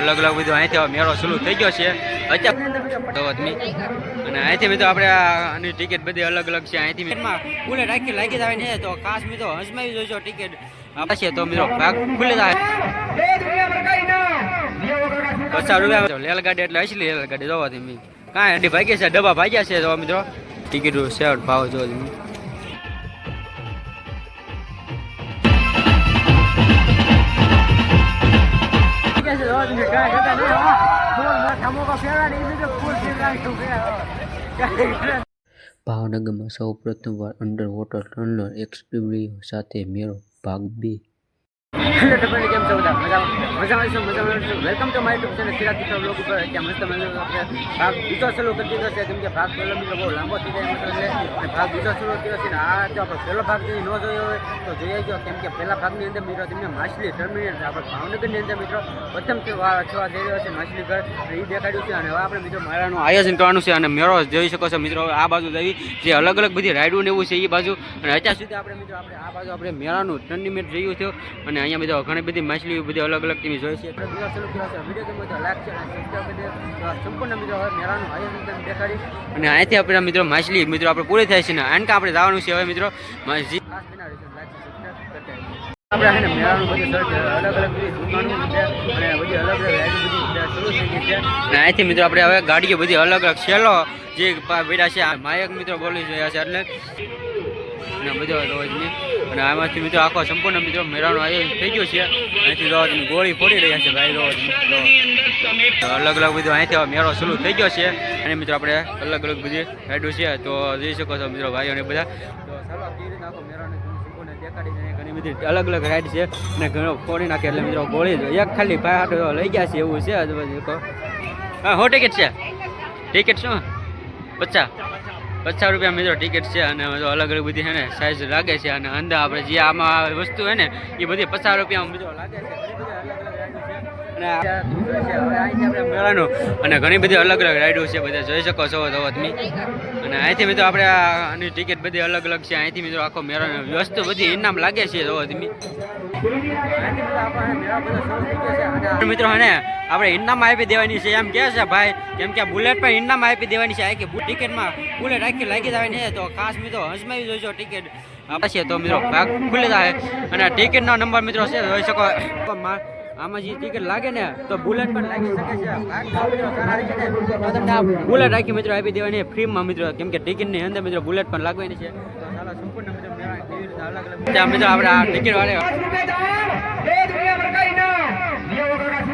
અલગ અલગ બધું અહીંથી મેળો સુલુ થઈ ગયો છે. અત્યારે અને અહીંથી મિત્રો આપણે આની ટિકિટ બધી અલગ અલગ છે. અહીંથી ટિકિટમાં ખુલે રાખી લાગી જાય ને. તો ખાસ મિત્રો હસમાવી જોજો ટિકિટ. આપશે તો મિત્રો ભાગ ખુલે થાય. પચાસ રૂપિયા રેલગાડી એટલે હશે રેલગાડી જોવાથી કાંઈ ભાગ્યા છે ડબ્બા ભાગ્યા છે તો મિત્રો. ટિકિટ સેવન ભાવ જો ભાવનગરમાં સૌ પ્રથમવાર અંડર વોટર ટનલ એક્સપીરિયન્સ સાથે મેળો ભાગ બે. હેલો ટપલી કેમ છો બધા? મજામાં? મજામાં છો? મજામાં છો? Welcome to my YouTube channel Siraj મિત્રો બ્લોગ ઉપર. ત્યાં મસ્ત મજાનો આપણે ભાગ બીજો સલો કરી દીધો છે કેમ કે ભાગ પહેલો મિત્રો બહુ લાંબો થઈ જાય મતલબ છે અને ભાગ બીજો સલો થયો છે ને આ જો આપણે પહેલો ભાગ જે ન જોયો હોય, તો જોઈ આવજો. કેમ કે પહેલા ભાગની અંદર મિત્રો તમને માછલી ટર્મિનેટ આપણે ભાવનગરની અંદર મિત્રો પ્રથમ થવા જઈ રહ્યો છે માછલી ઘર. એ દેખાડ્યું છે. અને હવે આપણે મિત્રો મેળાનું આયોજન કરવાનું છે. અને મેળો જોઈ શકો છો મિત્રો આ બાજુ જવી જે અલગ અલગ બધી રાઈડો ને એવું છે એ બાજુ. અને અત્યાર સુધી આપણે મિત્રો, આપણે આ બાજુ આપણે મેળાનું ટર્નિમેન્ટ જોયું છે. અને અહીંયા બધા ઘણી બધી માછલીઓ બધી અલગ અલગ તમે જોઈ છે. અને અને અહીંથી આપણે મિત્રો માછલી મિત્રો આપણે પૂરી થાય છે ને આનકા આપણે જવાનું છે હવે મિત્રો માછલી. આપણે છે ને મેળાનું બધું અલગ અલગ દુકાનો છે અને બધી અલગ અલગ શરૂ થઈ છે. અને અહીંથી મિત્રો આપણે હવે ગાડીઓ બધી અલગ અલગ છેલ્લો જે બેઠા છે માયક મિત્રો બોલી રહ્યા છે એટલે અને બધો રોજની. અને આમાંથી મિત્રો આખો સંપૂર્ણ મિત્રો મેળાનો આયોજન થઈ ગયો છે. અહીંથી રોજની ગોળી ફોડી રહ્યા છે ભાઈ રોજ અલગ અલગ બધું અહીંથી મેળો શરૂ થઈ ગયો છે. અને મિત્રો આપણે અલગ અલગ બધી રાઈડો છે. તો જોઈ શકો છો મિત્રો ભાઈઓ ને બધા. તો ચાલો આખો મેળાને. ઘણી બધી અલગ અલગ રાઈડ છે. અને ઘણો ફોડી નાખે એટલે મિત્રો ગોળી એક ખાલી ભાઈ હાટો લઈ ગયા છે એવું છે. આજુબાજુ. હા, હો ટિકિટ છે. ટિકિટ શું? પચાસ. પચાસ રૂપિયા મિત્રો ટિકિટ છે અને અલગ અલગ બધી છે ને સાઇઝ લાગે છે અને અંદર આપણે જે આમાં વસ્તુ હોય ને એ બધી પચાસ રૂપિયામાં મિત્રો લાગે છે ઘણી બધી અલગ અલગ રાઈડો છે. અને મેળાનું. અને ઘણી બધી અલગ અલગ રાઈડો છે, બધા જોઈ શકો છો તમે. અને અહીંથી મિત્રો આપણે આની ટિકિટ બધી અલગ અલગ છે. અહીંથી મિત્રો આખો મેળાનો વસ્તુ બધી ઇનામ લાગે છે જો મિત્રો અને આપણે ઇનામ આપી દેવાની છે. એમ કે છે, ભાઈ, કેમ કે બુલેટ પણ ઇનામ આપી દેવાની છે. આખી ટિકિટમાં બુલેટ આખી લાગી જવાની છે. તો ખાસ મિત્રો હસમાવી જોઈજો ટિકિટ આપશે તો મિત્રો ભાગ ખુલી જાય. અને ટિકિટનો નંબર મિત્રો છે, જોઈ શકો. આમાં જે ટિકિટ લાગે ને તો બુલેટ પણ લાગી શકે છે. તો તમને આ બુલેટ આખી મિત્રો આપી દેવાની ફ્રીમાં મિત્રો. કેમ કે ટિકિટની અંદર મિત્રો બુલેટ પણ લાગવાની છે. મિત્રો આપણે આ ટિકિટ વાળે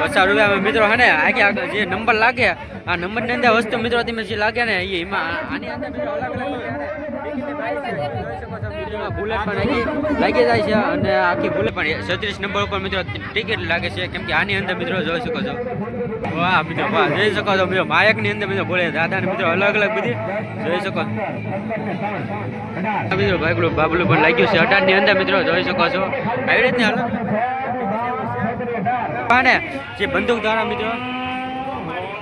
પચાસ રૂપિયા મિત્રો હે ને? આખી જે નંબર લાગે આ નંબરની અંદર વસ્તુ મિત્રો તમે જે લાગે ને એમાં આની અંદર મિત્રો અલગ અલગ લાગી જાય છે અને આખી બુલેટ પણ છત્રીસ નંબર ઉપર મિત્રો ટિકિટ લાગે છે. કેમ કે આની અંદર મિત્રો જોઈ શકો છો. વાહ મિત્રો વાહ. જોઈ શકો છો મિત્રો. માયકની અંદર મિત્રો ભૂલે દાદા મિત્રો અલગ અલગ બધી. જોઈ શકો મિત્રો ભાગલું બાબલું પણ લાગ્યું છે. અઢારની અંદર મિત્રો જોઈ શકો છો. આવી રીતની અલગ જે બંદૂક દ્વારા મિત્રો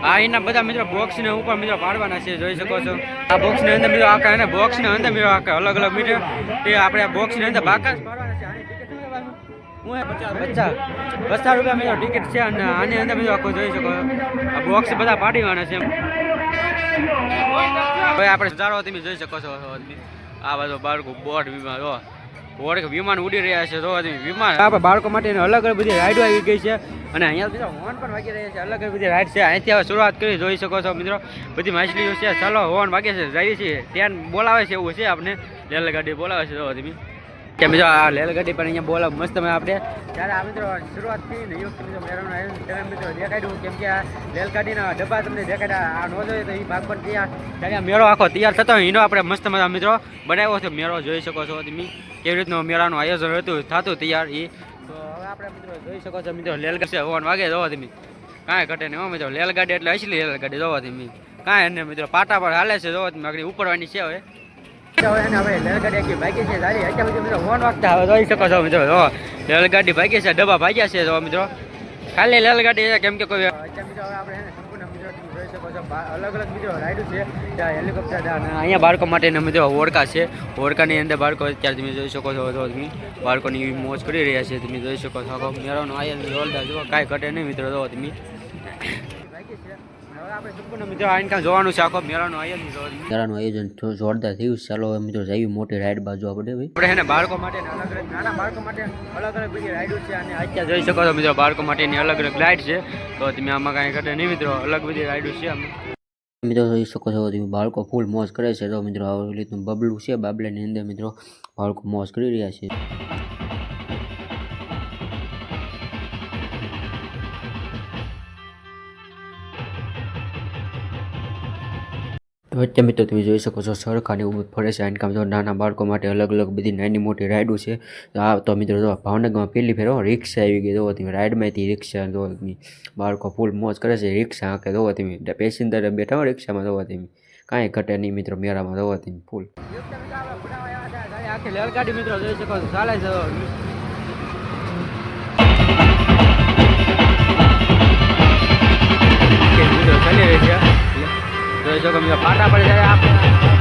આ એના બધા મિત્રો બોક્સ ને ઉપર મિત્રો પાડવાના છે, જોઈ શકો છો. આ બોક્સની અંદર મિત્રો આખા એને બોક્સની અંદર મિત્રો આખા અલગ અલગ મિત્રો એ આપણે આ બોક્સની અંદર બાકા જ પાડવાના છે. આની ticket શું લેવાનું? હું હે પચાસ. રૂપિયા મિત્રો ટિકિટ છે અને આની અંદર મિત્રો આખો જોઈ શકો. આ બોક્સ બધા પાડીવાના છે. ભાઈ આપણે નજારો તમે જોઈ શકો છો. આ બધો બાળકો બોટ વિમાન જો વિમાન ઉડી રહ્યા છે તો વિમાન આપણે બાળકો માટે અલગ અલગ બધી રાઈડો આવી ગઈ છે. અને અહીંયા બધા હોર્ન પણ વાગી રહ્યા છે, અલગ અલગ બધી રાઈડ છે. અહીંથી હવે શરૂઆત કરી, જોઈ શકો છો મિત્રો. બધી માછલીઓ છે. ચાલો હોર્ન વાગે છે, જઈએ છીએ. ત્યાં બોલાવે છે એવું છે આપણે રેલગાડી બોલાવે છે તો તમે કે મિત્રો આ રેલગાડી પણ અહીંયા બોલા મસ્ત મેં આપણે ત્યારે આ મિત્રો, શરૂઆત થઈ ને યોગ મિત્રો, મેળાનું આયોજન ત્યારે મિત્રો દેખાડ્યું. કેમ કે આ રેલગાડીના ડબ્બા તમને દેખાડ્યા, આ નો જોઈએ તો એ ભાગ પણ તૈયાર. ત્યારે મેળો આખો તૈયાર થતો એનો આપણે મસ્ત મજા મિત્રો બનાવ્યો છે. મેળો જોઈ શકો છો તમે, કેવી રીતનું મેળાનું આયોજન હતું, થતું તૈયાર એ તો હવે આપણે મિત્રો જોઈ શકો છો મિત્રો રેલગાડી હોવાનું વાગે જોવા તમે. કાંઈ ઘટે નહીં હો મિત્રો રેલગાડી એટલે અસલી રેલગાડી જોવા તમે. કાંઈ એને મિત્રો, પાટા પર હાલે છે, જોવા તમે. આગળ ઉપરવાની છે હવે. રેલગાડી ભાગી છે ડબ્બા ભાગ્યા છે તો મિત્રો. ખાલી રેલગાડી છે કેમ કે કોઈ અલગ અલગ મિત્રો રાઈડો છે. ત્યાં હેલિકોપ્ટર અહીંયા બાળકો માટેના મિત્રો હોડકા છે. હોડકાની અંદર બાળકો અત્યારે તમે જોઈ શકો છો તો તમે બાળકોની મોજ કરી રહ્યા છે તમે જોઈ શકો છો. મેળાનો આયોજન જોરદાર જો કાંઈ ઘટે નહીં મિત્રો જો તમે. મેળાનું આયોજન જોરદાર થયું. ચાલો મિત્રો જઈએ મોટી રાઈડ બાજુ આપણે આપણે એને બાળકો માટે અલગ અલગ નાના બાળકો માટે અલગ અલગ બધી રાઈડો છે અને અત્યારે જોઈ શકો છો મિત્રો બાળકો માટેની અલગ અલગ રાઈડ છે. તો તમે આમાં કાંઈ કરે નહીં મિત્રો અલગ બધી રાઈડો છે અમે મિત્રો જોઈ શકો છો તમે બાળકો ફૂલ મોજ કરે છે. તો મિત્રો આવી રીતનું બબલું છે બાબલાની અંદર મિત્રો બાળકો મોજ કરી રહ્યા છે. વચ્ચે મિત્રો તમે જોઈ શકો છો સરખાની ઉમર ફરે છે. આને કામ જો નાના બાળકો માટે અલગ અલગ બધી નાની મોટી રાઇડો છે. આ તો મિત્રો જો ભાવનગરમાં પહેલી ફેરો રિક્ષા આવી ગઈ. જોવો તમે રાઈડમાંથી રિક્ષા જોવો બાળકો ફૂલ મોજ કરે છે, રિક્ષા હાંકે જોવો તમે પેસેન્જર બેઠા હોય રિક્ષામાં જોવો તમે કાંઈ ઘટે નહીં મિત્રો મેળામાં જોવો તમે ફૂલ મિત્રો જોઈ શકો ચાલે છે. જોઈ શકો મિત્રો ફાટા પડી જાય આપણે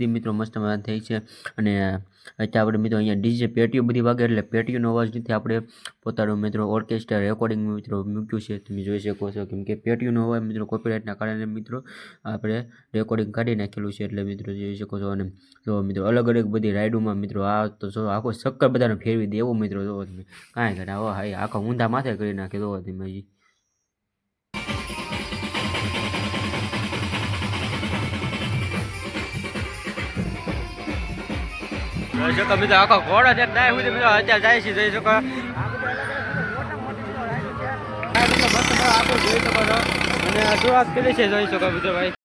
બધી મિત્રો મસ્ત મજાની થઈ છે. અને અત્યારે આપણે મિત્રો અહીંયા ડીજે પેટીઓ બધી વાગે એટલે પેટીઓનો અવાજ નથી. આપણે પોતાનું મિત્રો ઓર્કેસ્ટ્રા રેકોર્ડિંગ મિત્રો મૂક્યું છે. તમે જોઈ શકો છો કેમ કે પેટીઓનો અવાજ મિત્રો કોપીરાઇટના કારણે મિત્રો આપણે રેકોર્ડિંગ કાઢી નાખેલું છે એટલે મિત્રો જોઈ શકો છો. અને જો મિત્રો અલગ અલગ બધી રાઇડોમાં મિત્રો આ તો જો આખો ચક્કર બધાને ફેરવી દેવો મિત્રો જોવો તમે. કાંઈ કરે આવો હા આખો ઊંધા માથે કરી નાખે જોવો તમે જોઈ શકો મિત્રો આખો ઘોડો છે ત્યાં સુધી મિત્રો અત્યારે જાય છે, જોઈ શકો. અને શરૂઆત કરી છે, જોઈ શકો મિત્રો ભાઈ.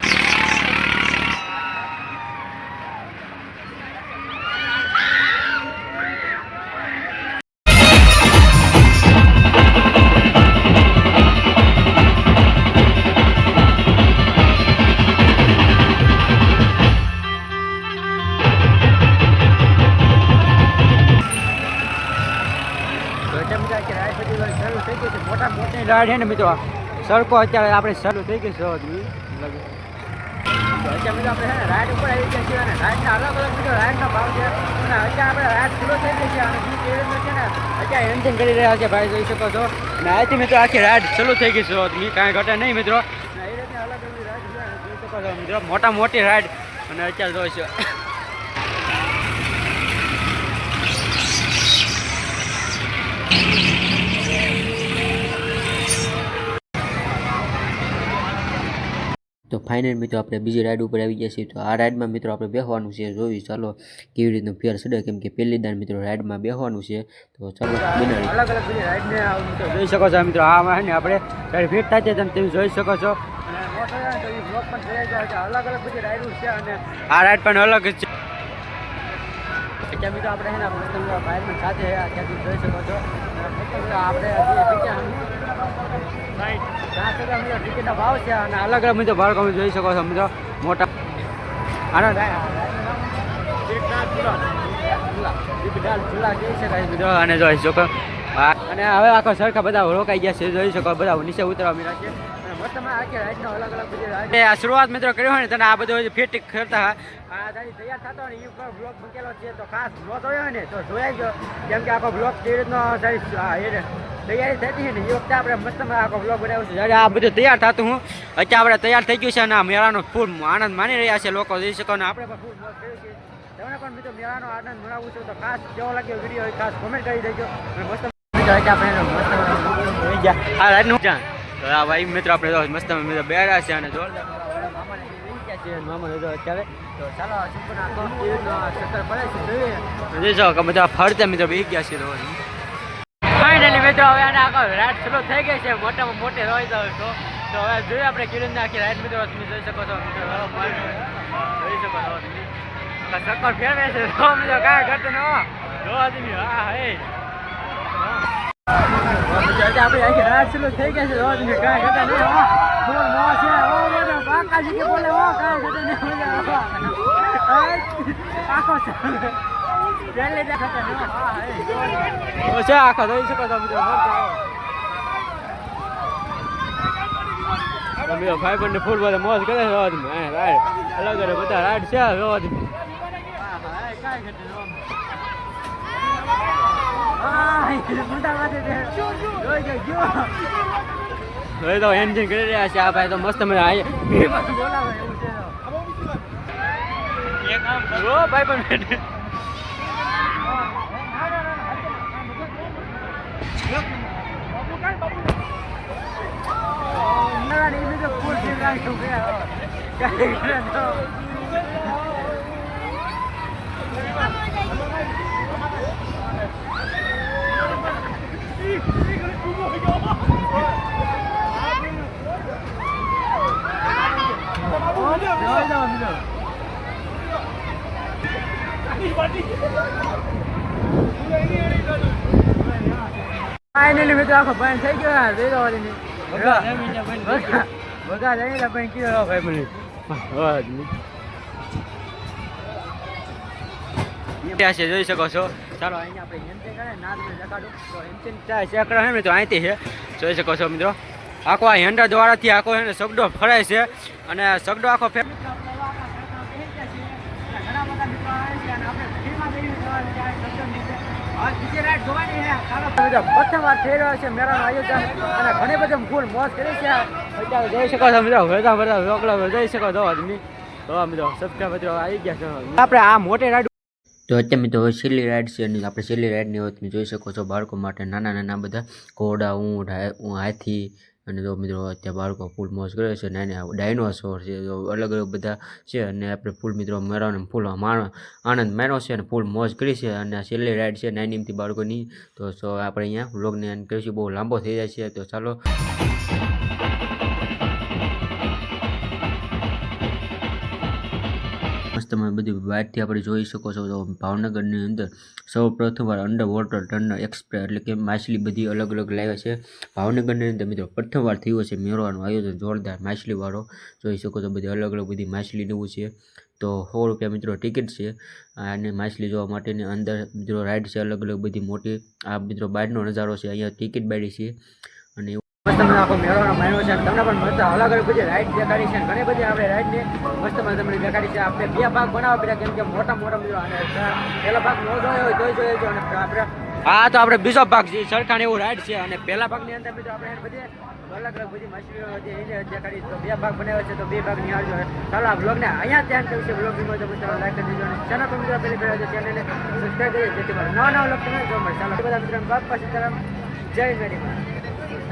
છે ને મિત્રો? સડકો અત્યારે આપણે શરૂ થઈ ગઈ છે લગે. અત્યારે મિત્રો આપણે છે ઉપર આવી ગયા છીએ અને રાઈડના અલગ અલગ મિત્રો રાઈડનો ભાવ છે. અને અત્યારે આપણે રાઈડ શરૂ થઈ ગઈ છે ને અત્યારે એન્જિન કરી રહ્યા છે ભાઈ, જોઈ શકો છો. અને મિત્રો આખી રાઈડ શરૂ થઈ ગઈ છે કાંઈ ઘટે નહીં મિત્રો. અલગ અલગ રાઈડ જોઈ શકો છો મિત્રો. મોટા મોટી રાઈડ. અને અત્યારે જોઈશું તો ફાઇનલ મિત્રો આપણે બીજી રાઈડ ઉપર આવી ગયા છીએ. તો આ રાઈડમાં મિત્રો આપણે બેસવાનું છે. જોયું, ચાલો કેવી રીતનું ફેર ચડે કેમ કે પહેલી દાન મિત્રો રાઈડમાં બેસવાનું છે. તો ચાલો અલગ અલગ રાઈડને જોઈ શકો છો મિત્રો. છે ને આપણે જ્યારે ફિટ થાય છે તેમ જોઈ શકો છો. અલગ અલગ બધી રાઈડો છે અને આ રાઈડ પણ અલગ જ છે. આપણે સાથે જોઈ શકો છો. આપણે ભાવ અલગ અલગ મિત્રો બાળકો તમે જોઈ શકો છો મિત્રો મોટા. આનો અને જોઈ શકો અને હવે આખો સરખા બધા રોકાઈ ગયા છે, જોઈ શકો, બધા નીચે ઉતરવા મીરા છે. આ શરૂઆત મિત્રો કર્યો હોય ને તને આ બધું ફિટ કરતા આ તૈયાર થતો ને ઉપર બ્લોક મૂકેલો છે તો ખાસ ન જોયો ને તો જોયા ગયો કેમ કે આખો બ્લોક કેવી રીતનો તૈયારી થતી ને એ વખતે આપણે મસ્તમાં આખો બ્લોગ બનાવ્યો છે. જ્યારે આ બધું તૈયાર થતું હું અત્યારે આપણે તૈયાર થઈ ગયું છે અને આ મેળાનો ફૂલ આનંદ માની રહ્યા છે લોકો જોઈ શકો અને આપણે પણ ફૂલ મોજ કરી છે. તમને પણ મિત્રો મેળાનો આનંદ મેળવવું છે તો ખાસ કેવો લાગ્યો વીડિયો ખાસ કોમેન્ટ કરી દેજો. અને મસ્ત આપણે મસ્ત ગયા આ રાતનું તો આ ભાઈ મિત્ર, આપણે તો મસ્ત મિત્ર બેઠા છે અને જોરદાર ચક્કર બધા ફરતા મિત્રો બેસી ગયા છે ફાઇનલી મિત્રો, હવે આને આખો રાઈડ શરૂ થઈ ગઈ છે. મોટામાં મોટી રોઈ તો. તો હવે જોઈએ આપણે કિરણ નાખી રાઈડ મિત્રો, તમે જોઈ શકો છો. જોઈ શકો છો. તમે સક્કર ફેરવે છે. તો મિત્રો, કાંઈ ઘટ ન જો આદમી, હા, હે. આખી થઈ શકો છો બીજો ભાઈ બંને ફૂલ બધા મોજ કરે છે રાઈડ અલગ અલગ બધા રાઈડ છે રોજ હવે તો એન્જિન કરી રહ્યા છે. આ ભાઈ તો મસ્ત મજા આવી. ભાઈ પણ ફાઇનલી મિત્રો આખો બંધ થઈ ગયો યાર જોઈ લો વાલીની બગા બગા જઈને બંધ કીધો ભાઈ મને. ત્યાં છે જોઈ શકો છો. ચાલો અહીંયા આપણે એમતે કરે તો એમતે ચાય સેકડા હે ને અહીંથી છે. જોઈ શકો છો મિત્રો. આખો આ હેન્ડા દ્વારાથી આખો એને સગડો ફરાય છે. અને સગડો આખો ફે ઘણી બધી ફૂલ મોજ કરી છે. જોઈ શકો છો મિત્રો. બધા બધા રોકડા જોઈ શકો છો. આદમી. તો મિત્રો સબસ્ક્રાઈબ મિત્રો આવી ગયા છે. આપણે આ મોટે રાઈડ તો અત્યારે મિત્રો હવે છેલ્લી રાઈડ છે અને આપણે છેલ્લી રાઈડની હવે જોઈ શકો છો બાળકો માટે નાના નાના બધા ઘોડા, ઊંટ હાથી અને તો મિત્રો અત્યારે બાળકો ફૂલ મોજ કરે છે નાના ડાયનોસોર છે તો અલગ અલગ બધા છે અને આપણે ફૂલ મિત્રો મેળાને ફૂલ આનંદ માણ્યો છે અને ફૂલ મોજ કરી છે અને આ છેલ્લી રાઈડ છે નાની બાળકોની. તો સો આપણે અહીંયા વ્લોગને એન્ડ કરીશું. બહુ લાંબો થઈ જાય છે. તો ચાલો. તમે બધી વાતથી આપણે જોઈ શકો છો તો ભાવનગરની અંદર સૌ પ્રથમવાર અંડર વોટર ટર્ન એક્સપ્રેસ એટલે કે માછલી બધી અલગ અલગ લાવ્યા છે. ભાવનગરની અંદર મિત્રો પ્રથમવાર થયો છે મેળવાનું આયોજન જોરદાર માછલીવાળો જોઈ શકો છો બધી અલગ અલગ બધી માછલી લેવું છે. તો સો રૂપિયા મિત્રો ટિકિટ છે. અને માછલી જોવા માટેની અંદર મિત્રો રાઈડ છે અલગ અલગ બધી મોટી. આ મિત્રો બહારનો નજારો છે, અહીંયા ટિકિટ બાળી છે. મસ્ત મને આખો મેળવાનો માન્યો છે. તમને પણ મસ્ત અલગ અલગ બધી રાઈડ દેખાડી છે. ઘણી બધી આપણે રાઈડને મસ્ત મને તમને દેખાડી છે. આપણે બે ભાગ બનાવવા પડ્યા કેમ કે મોટા મોટા મિત્રો અને પહેલો ભાગ ન જોયો હોય તોય જોઈએ છે. અને આપણે હા તો આપણે બીજો ભાગ છે. સરખાણ એવું રાઈડ છે. અને પહેલા ભાગની અંદર મિત્રો આપણે બધી અલગ અલગ બધી માછલીઓ છે એને દેખાડી તો બે ભાગ બનાવ્યા છે. તો બે ભાગ નિહાળજો ચાલો આ બ્લોગને અહીંયા ધ્યાન કર્યું છે બ્લોગ વિમાં તો મિત્રો લાઈક કરી દેજો. અને ચેનલ પર મિત્રો પહેલી ફેર ચેનલને સબસ્ક્રાઈબ કરી જેથી નવા નવા બ્લોગ જોવા મળે. ચાલો, બધા મિત્રો બાપ પાસે તરફ જય માં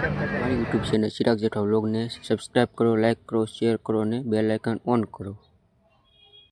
મારી યુટ્યુબ ચેનલ ચિરાગ જેઠા વ્લોગને સબસ્ક્રાઈબ કરો લાઇક કરો શેર કરો અને બેલ આઇકન ઓન કરો.